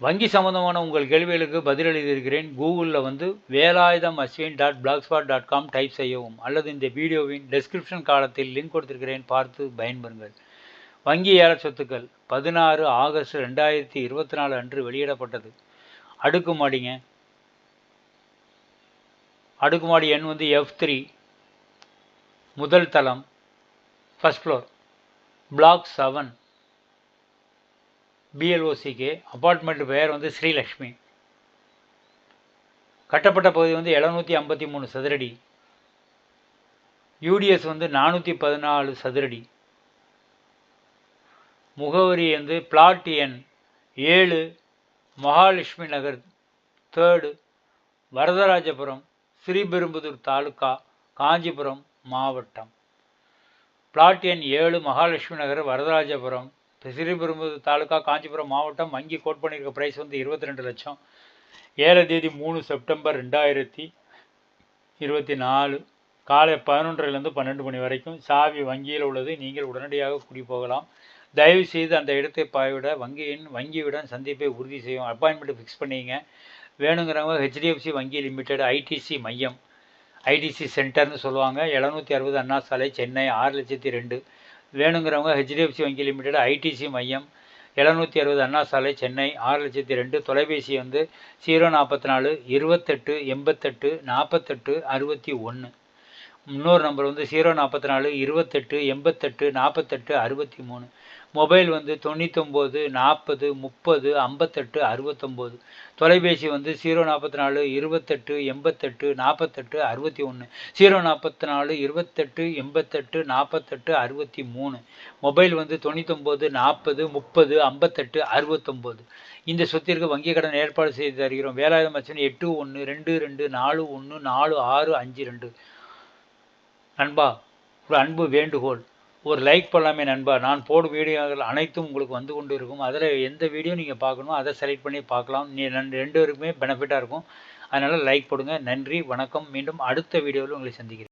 வங்கி சம்மந்தமான உங்கள் கேள்விகளுக்கு பதில் கூகுளில் வந்து Velayudham Ashwin dot blogspot dot com type செய்யவும் அல்லது இந்த வீடியோவின் டெஸ்கிரிப்ஷன் காலத்தில் லிங்க் கொடுத்திருக்கிறேன் பார்த்து பயன்பெறுங்கள். வங்கி ஏல சொத்துக்கள் பதினாறு ஆகஸ்ட் ரெண்டாயிரத்தி இருபத்தி நாலு அன்று வெளியிடப்பட்டது. அடுக்குமாடிங்க. அடுக்குமாடி எண் வந்து எஃப் த்ரீ முதல் தளம் ஃபஸ்ட் ஃப்ளோர் பிளாக் செவன் பிஎல்ஓசிக்கு அப்பார்ட்மெண்ட் பெயர் வந்து ஸ்ரீலக்ஷ்மி. கட்டப்பட்ட பகுதி வந்து எழுநூற்றி ஐம்பத்தி மூணு சதுரடி. யூடிஎஸ் வந்து நானூற்றி பதினாலு சதுரடி. முகவரி வந்து பிளாட் எண் ஏழு மகாலட்சுமி நகர் தேர்டு வரதராஜபுரம் ஸ்ரீபெரும்புதூர் தாலுக்கா காஞ்சிபுரம் மாவட்டம். பிளாட் எண் ஏழு மகாலட்சுமி நகர் வரதராஜபுரம். ஸ்ரீபெரும்புதூர் தாலுக்கா காஞ்சிபுரம் மாவட்டம் வங்கி கோட் பண்ணியிருக்க ப்ரைஸ் வந்து இருபத்தி ரெண்டு லட்சம். ஏழு தேதி மூணு செப்டம்பர் ரெண்டாயிரத்தி இருபத்தி நாலு. காலை பதினொன்றிலிருந்து பன்னெண்டு மணி வரைக்கும் சாவி வங்கியில் உள்ளது. நீங்கள் உடனடியாக குடி போகலாம். தயவு செய்து அந்த இடத்தை பாய்விட வங்கியின் வங்கியுடன் சந்திப்பை உறுதி செய்யும் அப்பாயின்மெண்ட் ஃபிக்ஸ் பண்ணிங்க. வேணுங்கிறவங்க ஹெச்டிஎஃப்சி வங்கி லிமிடெட் ஐடிசி மையம் ஐடிசி சென்டர்னு சொல்லுவாங்க. எழுநூற்றி அறுபது அண்ணா சாலை சென்னை ஆறு லட்சத்தி ரெண்டு. வேணுங்கிறவங்க ஹெச்டிஎஃப்சி வங்கி லிமிடெட் ஐடிசி மையம் எழுநூற்றி அறுபது அண்ணா சாலை சென்னை ஆறு லட்சத்தி ரெண்டு தொலைபேசி வந்து ஜீரோ நாற்பத்தி நாலு இருபத்தெட்டு எண்பத்தெட்டு நாற்பத்தெட்டு அறுபத்தி ஒன்று இன்னொரு நம்பர் வந்து ஜீரோ நாற்பத்தி நாலு இருபத்தெட்டு எண்பத்தெட்டு நாற்பத்தெட்டு அறுபத்தி மூணு மொபைல் வந்து தொண்ணூத்தொம்பது நாற்பது முப்பது ஐம்பத்தெட்டு அறுபத்தொம்போது. தொலைபேசி வந்து ஜீரோ நாற்பத்தி நாலு இருபத்தெட்டு எண்பத்தெட்டு நாற்பத்தெட்டு அறுபத்தி ஒன்று ஜீரோ நாற்பத்தி நாலு இருபத்தெட்டு எண்பத்தெட்டு நாற்பத்தெட்டு அறுபத்தி மூணு மொபைல் வந்து தொண்ணூத்தொம்பது நாற்பது முப்பது ஐம்பத்தெட்டு அறுபத்தொம்போது. இந்த சொத்திற்கு வங்கி கடன் ஏற்பாடு செய்து தருகிறோம். வேலாயுதம் அச்சன் எட்டு ஒன்று ரெண்டு ரெண்டு நாலு ஒன்று நாலு ஆறு அஞ்சு ரெண்டு. நண்பா ஒரு அன்பு வேண்டுகோள். ஒரு லைக் பண்ணலாமே நண்பா. நான் போடும் வீடியோக்கள் அனைத்தும் உங்களுக்கு வந்து கொண்டு இருக்கும் அதில் எந்த வீடியோ நீங்கள் பார்க்கணுமோ அதை செலக்ட் பண்ணி பார்க்கலாம். நீ ரெண்டு பேருக்குமே பெனிஃபிட்டாக இருக்கும். அதனால் லைக் போடுங்க. நன்றி வணக்கம். மீண்டும் அடுத்த வீடியோவில் உங்களை சந்திக்கிறேன்.